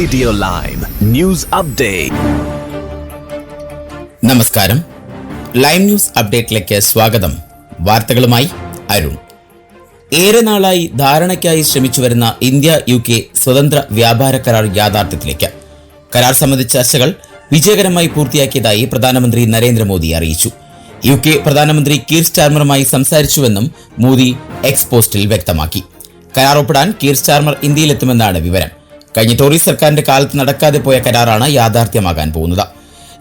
Radio lime news update നമസ്കാരം. Lime news അപ്ഡേറ്റിലേക്ക് സ്വാഗതം. വാർത്തകളുമായി അരുൺ. ഏറെ നാളായി ധാരണയ്ക്കായി ശ്രമിച്ചു വരുന്ന ഇന്ത്യ യു കെ സ്വതന്ത്ര വ്യാപാര കരാർ യാഥാർത്ഥ്യത്തിലേക്ക്. കരാർ സംബന്ധിച്ച ചർച്ചകൾ വിജയകരമായി പൂർത്തിയാക്കിയതായി പ്രധാനമന്ത്രി നരേന്ദ്രമോദി അറിയിച്ചു. യു കെ പ്രധാനമന്ത്രി കീർ സ്റ്റാർമറുമായി സംസാരിച്ചുവെന്നും മോദി എക്സ് പോസ്റ്റിൽ വ്യക്തമാക്കി. കരാർ ഒപ്പിടാൻ കീർ സ്റ്റാർമർ ഇന്ത്യയിലെത്തുമെന്നാണ് വിവരം. കഴിഞ്ഞ ടോറി സർക്കാരിന്റെ കാലത്ത് നടക്കാതെ പോയ കരാറാണ് യാഥാർത്ഥ്യമാകാൻ പോകുന്നത്.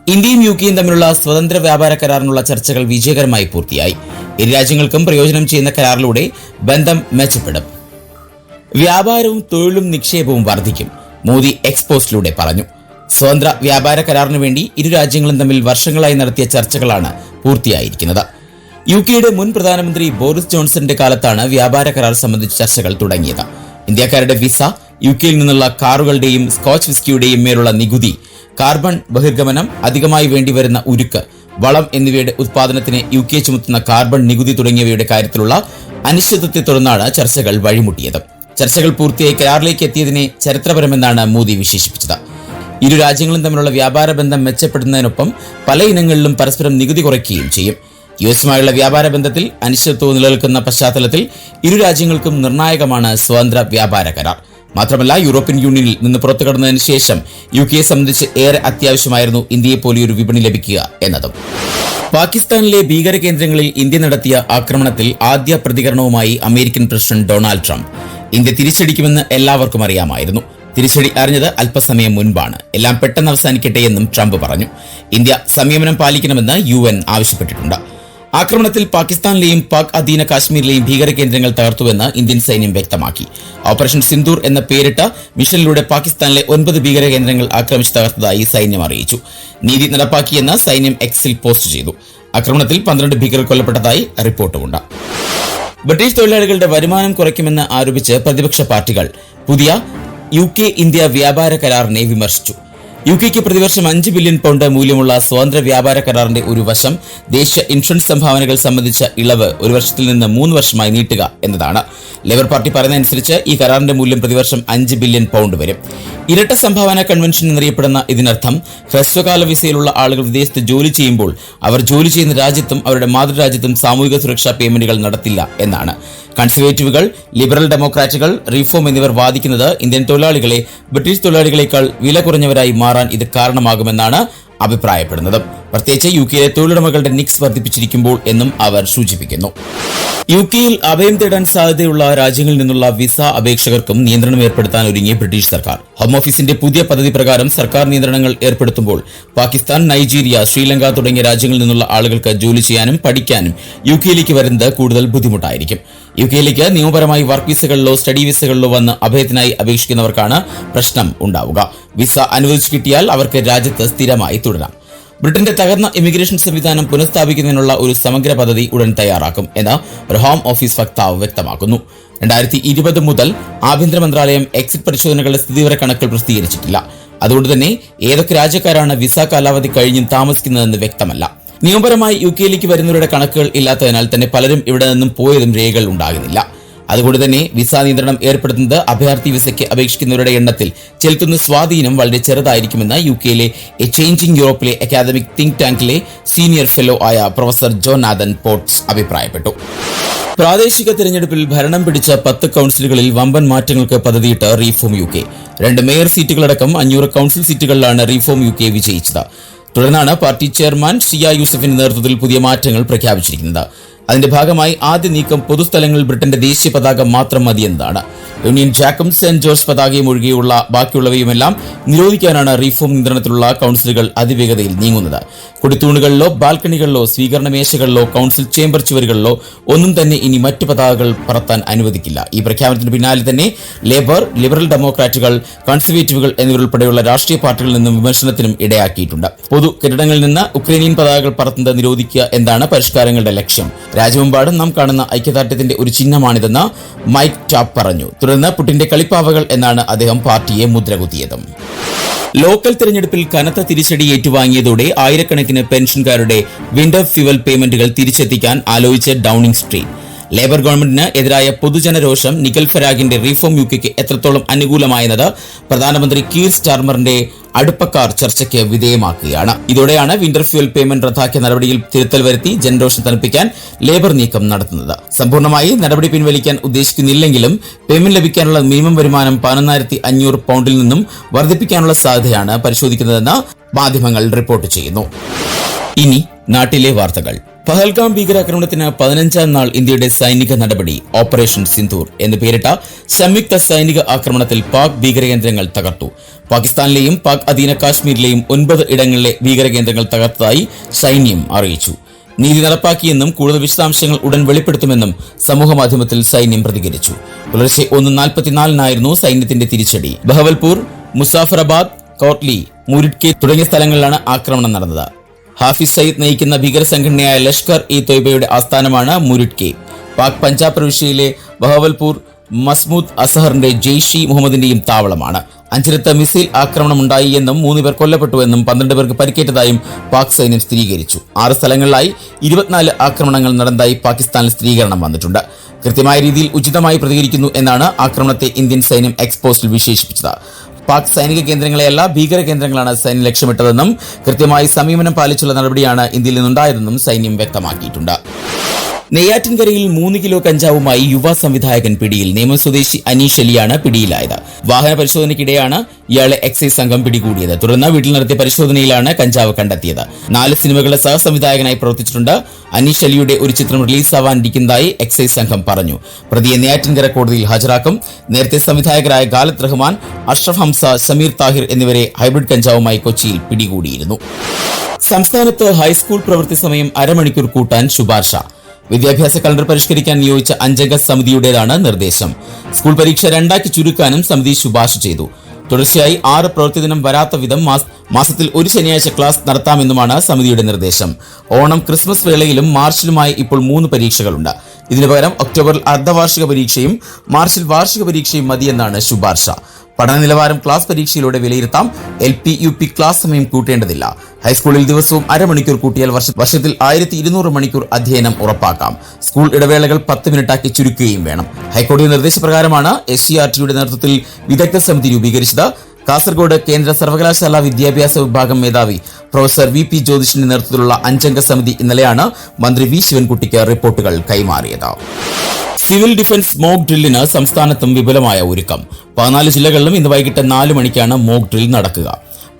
ഇന്ത്യയും യു കെയും തമ്മിലുള്ള സ്വതന്ത്ര വ്യാപാര കരാറിനുള്ള ചർച്ചകൾ വിജയകരമായി പൂർത്തിയായി. ഇരു രാജ്യങ്ങൾക്കും പ്രയോജനം ചെയ്യുന്ന കരാറിലൂടെ ബന്ധം മെച്ചപ്പെടും. വ്യാപാരവും തൊഴിലും നിക്ഷേപവും വർദ്ധിക്കും മോദി എക്സ്പോസ്റ്റിലൂടെ പറഞ്ഞു. സ്വതന്ത്ര വ്യാപാര കരാറിനു വേണ്ടി ഇരു രാജ്യങ്ങളും തമ്മിൽ വർഷങ്ങളായി നടത്തിയ ചർച്ചകളാണ് പൂർത്തിയായിരിക്കുന്നത്. യു കെയുടെ മുൻ പ്രധാനമന്ത്രി ബോറിസ് ജോൺസന്റെ കാലത്താണ് വ്യാപാര കരാർ സംബന്ധിച്ച ചർച്ചകൾ തുടങ്ങിയത്. ഇന്ത്യക്കാരുടെ വിസ യു കെയിൽ നിന്നുള്ള കാറുകളുടെയും സ്കോച്ച് വിസ്കിയുടെയും മേലുള്ള നികുതി കാർബൺ ബഹിർഗമനം അധികമായി വേണ്ടിവരുന്ന ഉരുക്ക് വളം എന്നിവയുടെ ഉത്പാദനത്തിന് യു കെ ചുമത്തുന്ന കാർബൺ നികുതി തുടങ്ങിയവയുടെ കാര്യത്തിലുള്ള അനിശ്ചിതത്തെ തുടർന്നാണ് ചർച്ചകൾ വഴിമുട്ടിയത്. ചർച്ചകൾ പൂർത്തിയായി കരാറിലേക്ക് എത്തിയതിനെ ചരിത്രപരമെന്നാണ് മോദി വിശേഷിപ്പിച്ചത്. ഇരു രാജ്യങ്ങളും തമ്മിലുള്ള വ്യാപാര ബന്ധം മെച്ചപ്പെടുന്നതിനൊപ്പം പല ഇനങ്ങളിലും പരസ്പരം നികുതി കുറയ്ക്കുകയും ചെയ്യും. യു എസുമായുള്ള വ്യാപാര ബന്ധത്തിൽ അനിശ്ചിതത്വം നിലനിൽക്കുന്ന പശ്ചാത്തലത്തിൽ ഇരു രാജ്യങ്ങൾക്കും നിർണായകമാണ് സ്വതന്ത്ര വ്യാപാര കരാർ. മാത്രമല്ല യൂറോപ്യൻ യൂണിയനിൽ നിന്ന് പുറത്തു കടന്നതിന് ശേഷം യു കെയെ സംബന്ധിച്ച് ഏറെ അത്യാവശ്യമായിരുന്നു ഇന്ത്യയെ പോലെയൊരു വിപണി ലഭിക്കുക എന്നതും. പാകിസ്ഥാനിലെ ഭീകര കേന്ദ്രങ്ങളിൽ ഇന്ത്യ നടത്തിയ ആക്രമണത്തിൽ ആദ്യ പ്രതികരണവുമായി American president Donald Trump. India തിരിച്ചടിക്കുമെന്ന് എല്ലാവർക്കും അറിയാമായിരുന്നു. തിരിച്ചടി അറിഞ്ഞത് അല്പസമയം മുൻപാണ്. എല്ലാം പെട്ടെന്ന് അവസാനിക്കട്ടെ എന്നും ട്രംപ് പറഞ്ഞു. ഇന്ത്യ സംയമനം പാലിക്കണമെന്ന് യു ആവശ്യപ്പെട്ടിട്ടുണ്ട്. ആക്രമണത്തിൽ പാകിസ്ഥാനിലെയും പാക് അധീന കാശ്മീരിലെയും ഭീകര കേന്ദ്രങ്ങൾ തകർത്തുവെന്ന് ഇന്ത്യൻ സൈന്യം വ്യക്തമാക്കി. ഓപ്പറേഷൻ സിന്ദൂർ എന്ന പേരിട്ട മിഷനിലൂടെ പാകിസ്ഥാനിലെ ഒൻപത് ഭീകര കേന്ദ്രങ്ങൾ ആക്രമിച്ച് തകർത്തതായി സൈന്യം അറിയിച്ചു. നീതി നടപ്പാക്കിയെന്ന് സൈന്യം എക്സിൽ പോസ്റ്റ് ചെയ്തു. ആക്രമണത്തിൽ പന്ത്രണ്ട് ഭീകരർ കൊല്ലപ്പെട്ടതായി റിപ്പോർട്ടുമുണ്ട്. ബ്രിട്ടീഷ് തൊഴിലാളികളുടെ വരുമാനം കുറയ്ക്കുമെന്ന് ആരോപിച്ച് പ്രതിപക്ഷ പാർട്ടികൾ പുതിയ യു ഇന്ത്യ വ്യാപാര കരാറിനെ വിമർശിച്ചു. യു കെക്ക് പ്രതിവർഷം അഞ്ച് ബില്യൺ പൗണ്ട് മൂല്യമുള്ള സ്വതന്ത്ര വ്യാപാര കരാറിന്റെ ഒരു വശം ദേശീയ ഇൻഷുറൻസ് സംഭാവനകൾ സംബന്ധിച്ച ഇളവ് ഒരു വർഷത്തിൽ നിന്ന് മൂന്ന് വർഷമായി നീട്ടുക എന്നതാണ്. ലേബർ പാർട്ടി പറയുന്നതനുസരിച്ച് ഈ കരാറിന്റെ മൂല്യം പ്രതിവർഷം അഞ്ച് ബില്യൺ പൗണ്ട് വരും. ഇരട്ട സംഭാവന കൺവെൻഷൻ എന്നറിയപ്പെടുന്ന ഇതിനർത്ഥം ഹ്രസ്വകാല വിസയിലുള്ള ആളുകൾ വിദേശത്ത് ജോലി ചെയ്യുമ്പോൾ അവർ ജോലി ചെയ്യുന്ന രാജ്യത്തും അവരുടെ മാതൃരാജ്യത്തും സാമൂഹിക സുരക്ഷാ പേയ്മെന്റുകൾ നടത്തില്ല എന്നാണ്. കൺസർവേറ്റീവുകൾ ലിബറൽ ഡെമോക്രാറ്റുകൾ റീഫോം എന്നിവർ വാദിക്കുന്നത് ഇന്ത്യൻ തൊഴിലാളികളെ ബ്രിട്ടീഷ് തൊഴിലാളികളെക്കാൾ വില കുറഞ്ഞവരായി മാറാൻ ഇത് കാരണമാകുമെന്നാണ് അഭിപ്രായപ്പെടുന്നത്. പ്രത്യേകിച്ച് യു കെയിലെ തൊഴിലുടമകളുടെ നിക്സ് വർദ്ധിപ്പിച്ചിരിക്കുമ്പോൾ എന്നും അവർ സൂചിപ്പിക്കുന്നു. യു കെയിൽ അഭയം തേടാൻ സാധ്യതയുള്ള രാജ്യങ്ങളിൽ നിന്നുള്ള വിസ അപേക്ഷകർക്കും നിയന്ത്രണം ഏർപ്പെടുത്താൻ ഒരുങ്ങി ബ്രിട്ടീഷ് സർക്കാർ. ഹോം ഓഫീസിന്റെ പുതിയ പദ്ധതി പ്രകാരം സർക്കാർ നിയന്ത്രണങ്ങൾ ഏർപ്പെടുത്തുമ്പോൾ പാകിസ്ഥാൻ നൈജീരിയ ശ്രീലങ്ക തുടങ്ങിയ രാജ്യങ്ങളിൽ നിന്നുള്ള ആളുകൾക്ക് ജോലി ചെയ്യാനും പഠിക്കാനും യു കെയിലേക്ക് വരുന്നത് കൂടുതൽ ബുദ്ധിമുട്ടായിരിക്കും. യു കെയിലേക്ക് നിയമപരമായി വർക്ക് വിസകളിലോ സ്റ്റഡി വിസകളിലോ വന്ന് അഭയത്തിനായി അപേക്ഷിക്കുന്നവർക്കാണ് പ്രശ്നം ഉണ്ടാവുക. വിസ അനുവദിച്ചു കിട്ടിയാൽ അവർക്ക് രാജ്യത്ത് സ്ഥിരമായി തുടരാം. ബ്രിട്ടന്റെ തകർന്ന ഇമിഗ്രേഷൻ സംവിധാനം പുനഃസ്ഥാപിക്കുന്നതിനുള്ള ഒരു സമഗ്ര പദ്ധതി ഉടൻ തയ്യാറാക്കും എന്ന് ഒരു ഹോം ഓഫീസ് വക്താവ് വ്യക്തമാക്കുന്നു. രണ്ടായിരത്തി ഇരുപത് മുതൽ ആഭ്യന്തര മന്ത്രാലയം എക്സിറ്റ് പരിശോധനകളുടെ സ്ഥിതിവിവര കണക്കിൽ പ്രസിദ്ധീകരിച്ചിട്ടില്ല. അതുകൊണ്ട് തന്നെ ഏതൊക്കെ രാജ്യക്കാരാണ് വിസ കാലാവധി കഴിഞ്ഞും താമസിക്കുന്നതെന്ന് വ്യക്തമല്ല. നിയമപരമായി യു കെയിലേക്ക് വരുന്നവരുടെ കണക്കുകൾ ഇല്ലാത്തതിനാൽ തന്നെ പലരും ഇവിടെ നിന്നും പോയതും രേഖകൾ ഉണ്ടാകുന്നില്ല. അതുകൊണ്ട് തന്നെ വിസ നിയന്ത്രണം ഏർപ്പെടുത്തുന്നത് അഭയാർത്ഥി വിസയ്ക്ക് അപേക്ഷിക്കുന്നവരുടെ എണ്ണത്തിൽ ചെലുത്തുന്ന സ്വാധീനം വളരെ ചെറുതായിരിക്കുമെന്ന് യു കെയിലെ എ ചേഞ്ചിങ് യൂറോപ്പിലെ അക്കാദമിക് തിങ്ക് ടാങ്കിലെ സീനിയർ ഫെലോ ആയ പ്രൊഫസർ ജോനാഥൻ പോർട്സ് അഭിപ്രായപ്പെട്ടു. പ്രാദേശിക തിരഞ്ഞെടുപ്പിൽ ഭരണം പിടിച്ച പത്ത് കൌൺസിലുകളിൽ വമ്പൻ മാറ്റങ്ങൾക്ക് പദ്ധതിയിട്ട് റീഫോം യു കെ രണ്ട് മേയർ സീറ്റുകളടക്കം അഞ്ഞൂറ് കൌൺസിൽ സീറ്റുകളിലാണ് റീഫോം യു കെ വിജയിച്ചത്. തുടർന്നാണ് പാർട്ടി ചെയർമാൻ ഷിയ യൂസഫിന്റെ നേതൃത്വത്തിൽ പുതിയ മാറ്റങ്ങൾ പ്രഖ്യാപിച്ചിരിക്കുന്നത്. അതിന്റെ ഭാഗമായി ആദ്യ നീക്കം പൊതുസ്ഥലങ്ങളിൽ ബ്രിട്ടന്റെ ദേശീയ പതാക മാത്രം മതിയെന്നതാണ് യൂണിയൻ ജാക്കും സെന്റ് ജോർജ് പതാകയും ഒഴികെയുള്ള ബാക്കിയുള്ളവയുമെല്ലാം നിരോധിക്കാനാണ് റീഫോം നിയന്ത്രണത്തിലുള്ള കൌൺസിലുകൾ അതിവേഗതയിൽ നീങ്ങുന്നത്. കുടിത്തൂണുകളിലോ ബാൽക്കണികളിലോ സ്വീകരണ മേശകളിലോ കൌൺസിൽ ചേംബർ ചുവരുകളിലോ ഒന്നും തന്നെ ഇനി മറ്റ് പതാകകൾ പറത്താൻ അനുവദിക്കില്ല. ഈ പ്രഖ്യാപനത്തിന് പിന്നാലെ തന്നെ ലേബർ ലിബറൽ ഡെമോക്രാറ്റുകൾ കൺസർവേറ്റീവുകൾ എന്നിവരുൾപ്പെടെയുള്ള രാഷ്ട്രീയ പാർട്ടികളിൽ നിന്നും വിമർശനത്തിനും ഇടയാക്കിയിട്ടുണ്ട്. പൊതു കെട്ടിടങ്ങളിൽ നിന്ന് ഉക്രൈനിയൻ പതാകകൾ പറത്തുന്നത് നിരോധിക്കുക എന്നാണ് പരിഷ്കാരങ്ങളുടെ ലക്ഷ്യം. രാജ്യമെമ്പാടും നാം കാണുന്ന ഐക്യദാർഢ്യത്തിന്റെ ഒരു ചിഹ്നമാണിതെന്ന് മൈക്ക് ടാപ്പ് പറഞ്ഞു. തുടർന്ന് പുട്ടിന്റെ കളിപ്പാവകൾ എന്നാണ് അദ്ദേഹം പാർട്ടിയെ മുദ്രകുത്തിയതും. ലോക്കൽ തിരഞ്ഞെടുപ്പിൽ കനത്ത തിരിച്ചടി ഏറ്റുവാങ്ങിയതോടെ ആയിരക്കണക്കിന് പെൻഷൻകാരുടെ വിന്റർ ഫ്യുവൽ പേയ്മെന്റുകൾ തിരിച്ചെത്തിക്കാൻ ആലോചിച്ച ഡൌണിംഗ് സ്ട്രീറ്റ് ലേബർ ഗവൺമെന്റിന് എതിരായ പൊതുജനരോഷം നിഖൽ ഫരാഗിന്റെ റീഫോം യു കെക്ക് എത്രത്തോളം അനുകൂലമായെന്നത് പ്രധാനമന്ത്രി കീർ സ്റ്റാർമറിന്റെ അടുപ്പക്കാർ ചർച്ചയ്ക്ക് വിധേയമാക്കുകയാണ്. ഇതോടെയാണ് വിന്റർ ഫ്യൂൽ പേയ്മെന്റ് റദ്ദാക്കിയ നടപടിയിൽ തിരുത്തൽ വരുത്തി ജനരോഷം തണുപ്പിക്കാൻ ലേബർ നീക്കം നടത്തുന്നത്. സമ്പൂർണമായി നടപടി പിൻവലിക്കാൻ ഉദ്ദേശിക്കുന്നില്ലെങ്കിലും പേയ്മെന്റ് ലഭിക്കാനുള്ള മിനിമം വരുമാനം പതിനൊന്നായിരത്തി അഞ്ഞൂറ് പൗണ്ടിൽ നിന്നും വർദ്ധിപ്പിക്കാനുള്ള സാധ്യതയാണ് പരിശോധിക്കുന്നതെന്ന് മാധ്യമങ്ങൾ റിപ്പോർട്ട് ചെയ്യുന്നു. ഇനി നാട്ടിലെ വാർത്തകൾ. പഹൽഗാം ഭീകരാക്രമണത്തിന് പതിനഞ്ചാം നാൾ ഇന്ത്യയുടെ സൈനിക നടപടി ഓപ്പറേഷൻ സിന്ധൂർ എന്ന് പേരിട്ട സംയുക്ത സൈനിക ആക്രമണത്തിൽ പാക് ഭീകരകേന്ദ്രങ്ങൾ തകർത്തു. പാകിസ്ഥാനിലെയും പാക് അധീന കാശ്മീരിലെയും ഒൻപത് ഇടങ്ങളിലെ ഭീകരകേന്ദ്രങ്ങൾ തകർത്തതായി സൈന്യം അറിയിച്ചു. നീതി നടപ്പാക്കിയെന്നും കൂടുതൽ വിശദാംശങ്ങൾ ഉടൻ വെളിപ്പെടുത്തുമെന്നും സമൂഹമാധ്യമത്തിൽ സൈന്യം പ്രതികരിച്ചു. പുലർച്ചെ ഒന്ന് നാൽപ്പത്തിനാലിനായിരുന്നു സൈന്യത്തിന്റെ തിരിച്ചടി. ബഹവൽപൂർ മുസാഫറാബാദ് കോട്ട്ലി മുരിഡ്കെ തുടങ്ങിയ സ്ഥലങ്ങളിലാണ് ആക്രമണം നടന്നത്. ഹാഫിസ് സയ്യിദ് നയിക്കുന്ന ഭീകര സംഘടനയായ ലഷ്കർ ഇ തൊയ്ബയുടെ ആസ്ഥാനമാണ് മുരിഡ്കെ പാക് പഞ്ചാബ് പ്രവിശ്യയിലെ ബഹവൽപൂർ മസ്മൂദ് അസഹറിന്റെ ജെയ്ഷി മുഹമ്മദിന്റെയും താവളമാണ്. അഞ്ചിടത്ത് മിസൈൽ ആക്രമണമുണ്ടായി എന്നും മൂന്ന് പേർ കൊല്ലപ്പെട്ടുവെന്നും പന്ത്രണ്ട് പേർക്ക് പരിക്കേറ്റതായും പാക് സൈന്യം സ്ഥിരീകരിച്ചു. ആറ് സ്ഥലങ്ങളിലായി ഇരുപത്തിനാല് ആക്രമണങ്ങൾ നടന്നതായി പാകിസ്ഥാനിൽ സ്ഥിരീകരണം വന്നിട്ടുണ്ട്. കൃത്യമായ രീതിയിൽ ഉചിതമായി പ്രതികരിക്കുന്നു എന്നാണ് ആക്രമണത്തെ ഇന്ത്യൻ സൈന്യം എക്സ്പോസ്റ്റിൽ വിശേഷിപ്പിച്ചത്. പാക് സൈനിക കേന്ദ്രങ്ങളെയല്ല ഭീകര കേന്ദ്രങ്ങളാണ് സൈന്യം ലക്ഷ്യമിട്ടതെന്നും കൃത്യമായി സമീപനം പാലിച്ചുള്ള നടപടിയാണ് ഇന്ത്യയിൽ നിന്നുണ്ടായതെന്നും സൈന്യം വ്യക്തമാക്കിയിട്ടുണ്ട്. നെയ്യാറ്റിൻകരയിൽ മൂന്ന് കിലോ കഞ്ചാവുമായി യുവ സംവിധായകൻ പിടിയിൽ നിയമ സ്വദേശി അനീഷ് അലിയാണ് പിടിയിലായത്. വാഹന പരിശോധനയ്ക്കിടെയാണ് ഇയാളെ എക്സൈസ് സംഘം പിടികൂടിയത്. തുടർന്ന് വീട്ടിൽ നടത്തിയ പരിശോധനയിലാണ് കഞ്ചാവ് കണ്ടെത്തിയത്. നാല് സിനിമകളുടെ സഹസംവിധായകനായി പ്രവർത്തിച്ചിട്ടുണ്ട്. അനീഷ് അലിയുടെ ഒരു ചിത്രം റിലീസാവാനിരിക്കുന്നതായി എക്സൈസ് സംഘം പറഞ്ഞു. പ്രതിയെ നെയ്യാറ്റിൻകര കോടതിയിൽ ഹാജരാക്കും. നേരത്തെ സംവിധായകരായ ഗാലത്ത് റഹ്മാൻ അഷ്റഫ് ഹംസ സമീർ താഹിർ എന്നിവരെ ഹൈബ്രിഡ് കഞ്ചാവുമായി കൊച്ചിയിൽ പിടികൂടിയിരുന്നു. സംസ്ഥാനത്ത് ഹൈസ്കൂൾ പ്രവൃത്തി സമയം അരമണിക്കൂർ കൂട്ടാൻ ശുപാർശ. വിദ്യാഭ്യാസ കലണ്ടർ പരിഷ്കരിക്കാൻ നിയോഗിച്ച അഞ്ചംഗ സമിതിയുടേതാണ് നിർദ്ദേശം. സ്കൂൾ പരീക്ഷ രണ്ടാക്കി ചുരുക്കാനും സമിതി ശുപാർശ ചെയ്തു. തുടർച്ചയായി ആറ് പ്രവൃത്തി ദിനം വരാത്ത വിധം മാസ്- മാസത്തിൽ ഒരു ശനിയാഴ്ച ക്ലാസ് നടത്താമെന്നുമാണ് സമിതിയുടെ നിർദ്ദേശം. ഓണം ക്രിസ്മസ് വേളയിലും മാർച്ചിലുമായി ഇപ്പോൾ മൂന്ന് പരീക്ഷകളുണ്ട്. ഇതിനു പകരം ഒക്ടോബറിൽ അർദ്ധവാർഷിക പരീക്ഷയും മാർച്ചിൽ വാർഷിക പരീക്ഷയും മതിയെന്നാണ് ശുപാർശ. പഠന നിലവാരം ക്ലാസ് പരീക്ഷയിലൂടെ വിലയിരുത്താം. L P U P class സമയം കൂട്ടേണ്ടതില്ല. ഹൈസ്കൂളിൽ ദിവസവും അരമണിക്കൂർ കൂട്ടിയാൽ വർഷ- വർഷത്തിൽ ആയിരത്തി ഇരുന്നൂറ് മണിക്കൂർ അധ്യയനം ഉറപ്പാക്കാം. സ്കൂൾ ഇടവേളകൾ പത്ത് മിനിറ്റാക്കി ചുരുക്കുകയും വേണം. ഹൈക്കോടതി നിർദ്ദേശപ്രകാരമാണ് എസ് സി ആർ ടിയുടെ നേതൃത്വത്തിൽ വിദഗ്ധ സമിതി രൂപീകരിച്ചത്. കാസർഗോഡ് കേന്ദ്ര സർവകലാശാല വിദ്യാഭ്യാസ വിഭാഗം മേധാവി പ്രൊഫസർ വി പി ജ്യോതിഷിന്റെ നേതൃത്വത്തിലുള്ള അഞ്ചംഗ സമിതി ഇന്നലെയാണ് മന്ത്രി വി ശിവൻകുട്ടിക്ക് റിപ്പോർട്ടുകൾ കൈമാറിയത്. സിവിൽ ഡിഫൻസ് മോക്ക് ഡ്രില്ലിന് സംസ്ഥാനത്തും വിപുലമായ ഒരുക്കം. പതിനാല് ജില്ലകളിലും ഇന്ന് വൈകിട്ട് നാല് മണിക്കാണ് മോക്ക് ഡ്രിൽ നടക്കുക.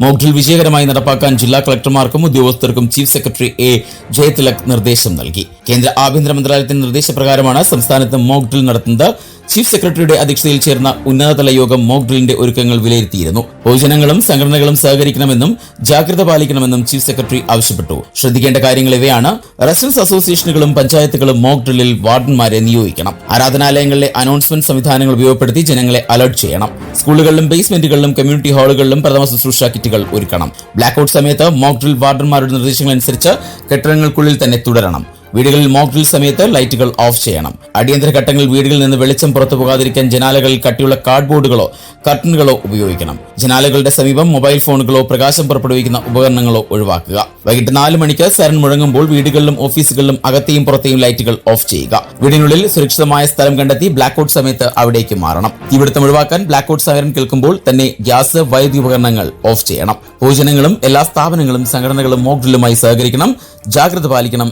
മോക്ക് ഡ്രിൽ വിജയകരമായി നടപ്പാക്കാൻ ജില്ലാ കളക്ടർമാർക്കും ഉദ്യോഗസ്ഥർക്കും ചീഫ് സെക്രട്ടറി എ ജയതിലക് നിർദ്ദേശം നൽകി. കേന്ദ്ര ആഭ്യന്തര മന്ത്രാലയത്തിന്റെ നിർദ്ദേശപ്രകാരമാണ് സംസ്ഥാനത്ത് മോക്ക് ഡ്രിൽ നടത്തുന്നത്. ചീഫ് സെക്രട്ടറിയുടെ അധ്യക്ഷതയിൽ ചേർന്ന ഉന്നതതല യോഗം മോക്ക് ഡ്രില്ലിന്റെ ഒരുക്കങ്ങൾ വിലയിരുത്തിയിരുന്നു. പൊതുജനങ്ങളും സംഘടനകളും സഹകരിക്കണമെന്നും ജാഗ്രത പാലിക്കണമെന്നും ചീഫ് സെക്രട്ടറി ആവശ്യപ്പെട്ടു. ശ്രദ്ധിക്കേണ്ട കാര്യങ്ങൾ ഇവയാണ്. റെസിഡൻസ് അസോസിയേഷനുകളും പഞ്ചായത്തുകളും മോക്ക് ഡ്രില്ലിൽ വാർഡന്മാരെ നിയോഗിക്കണം. ആരാധനാലയങ്ങളിലെ അനൗൺസ്മെന്റ് സംവിധാനങ്ങൾ ഉപയോഗപ്പെടുത്തി ജനങ്ങളെ അലർട്ട് ചെയ്യണം. സ്കൂളുകളിലും ബേസ്മെന്റുകളിലും കമ്മ്യൂണിറ്റി ഹാളുകളിലും പ്രഥമ ശുശ്രൂഷ കിറ്റുകൾ ഒരുക്കണം. ബ്ലാക്ക് ഔട്ട് സമയത്ത് മോക്ക് ഡ്രിൽ വാർഡന്മാരുടെ നിർദ്ദേശങ്ങൾ അനുസരിച്ച് കെട്ടിടങ്ങൾക്കുള്ളിൽ തന്നെ തുടരണം. വീടുകളിൽ മോക്ക് ഡ്രിൽ സമയത്ത് ലൈറ്റുകൾ ഓഫ് ചെയ്യണം. അടിയന്തര ഘട്ടങ്ങളിൽ വീടുകളിൽ നിന്ന് വെളിച്ചം പുറത്തു പോകാതിരിക്കാൻ ജനാലകളിൽ കട്ടിയുള്ള കാർഡ്ബോർഡുകളോ കർട്ടനുകളോ ഉപയോഗിക്കണം. ജനാലകളുടെ സമീപം മൊബൈൽ ഫോണുകളോ പ്രകാശം പുറപ്പെടുവിക്കുന്ന ഉപകരണങ്ങളോ ഒഴിവാക്കുക. വൈകിട്ട് നാല് മണിക്ക് സരൺ മുഴങ്ങുമ്പോൾ വീടുകളിലും ഓഫീസുകളിലും അകത്തെയും പുറത്തെയും ലൈറ്റുകൾ ഓഫ് ചെയ്യുക. വീടിനുള്ളിൽ സുരക്ഷിതമായ സ്ഥലം കണ്ടെത്തി ബ്ലാക്ക് ഔട്ട് സമയത്ത് അവിടേക്ക് മാറണം. തീപിടുത്തം ഒഴിവാക്കാൻ ബ്ലാക്ക് ഔട്ട് സൈറൻ കേൾക്കുമ്പോൾ തന്നെ ഗ്യാസ് വൈദ്യുതി ഉപകരണങ്ങൾ ഓഫ് ചെയ്യണം. പൊതുജനങ്ങളും എല്ലാ സ്ഥാപനങ്ങളും സംഘടനകളും മോക്ക് ഡ്രില്ലുമായി സഹകരിക്കണം. ജാഗ്രത പാലിക്കണം.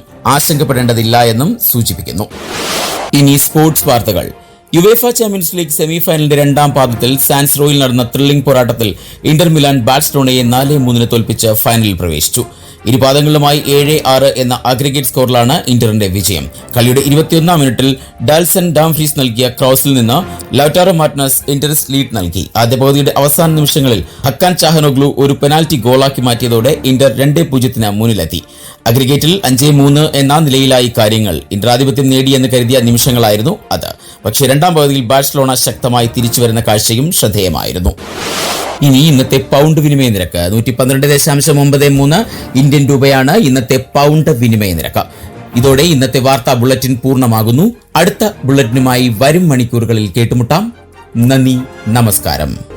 ആശങ്കപ്പെടേണ്ടതില്ല എന്നും സൂചിപ്പിക്കുന്നു. ഇനി സ്പോർട്സ് വാർത്തകൾ. യുവേഫ ചാമ്പ്യൻസ് ലീഗ് സെമി ഫൈനലിന്റെ രണ്ടാം പാദത്തിൽ സാൻസ്റോയിൽ നടന്ന ത്രില്ലിംഗ് പോരാട്ടത്തിൽ ഇന്റർ മിലാൻ ബാറ്റ്സ്റ്റോണയെ നാല് മൂന്നിന് തോൽപ്പിച്ച് ഫൈനലിൽ പ്രവേശിച്ചു. ഇരുപാദങ്ങളിലുമായി ഏഴ് ആറ് എന്ന അഗ്രിഗേറ്റ് സ്കോറിലാണ് ഇന്ററിന്റെ വിജയം. കളിയുടെ ഇരുപത്തിയൊന്നാം മിനിറ്റിൽ ഡാൽസൺ ഡാംഫ്രീസ് നൽകിയ ക്രോസിൽ നിന്ന് ലൗറ്റാറോ മാർട്ടിനസ് ഇന്റർസ് ലീഡ് നൽകി. ആദ്യ പകുതിയുടെ അവസാന നിമിഷങ്ങളിൽ ഹക്കാൻ ചാഹനോഗ്ലു ഒരു പെനാൽറ്റി ഗോളാക്കി മാറ്റിയതോടെ ഇന്റർ രണ്ട് പൂജ്യത്തിന് മുന്നിലെത്തി. അഗ്രിഗേറ്റിൽ അഞ്ച് മൂന്ന് എന്ന നിലയിലായി കാര്യങ്ങൾ. ഇന്റർ ആധിപത്യം നേടിയെന്ന് കരുതിയ നിമിഷങ്ങളായിരുന്നു അത്. പക്ഷേ രണ്ടാം പകുതിയിൽ ബാഴ്സലോണ ശക്തമായി തിരിച്ചു വരുന്ന കാഴ്ചയും ശ്രദ്ധേയമായിരുന്നു. ഇനി ഇന്നത്തെ പൗണ്ട് വിനിമയ നിരക്ക് നൂറ്റി പന്ത്രണ്ട് ദശാംശം ഒമ്പത് മൂന്ന് ഇന്ത്യൻ രൂപയാണ് ഇന്നത്തെ പൗണ്ട് വിനിമയ നിരക്ക്. ഇതോടെ ഇന്നത്തെ വാർത്താ ബുള്ളറ്റിൻ പൂർണമാകുന്നു. അടുത്ത ബുള്ളറ്റിനുമായി വരും മണിക്കൂറുകളിൽ കേട്ടുമുട്ടാം. നന്ദി നമസ്കാരം.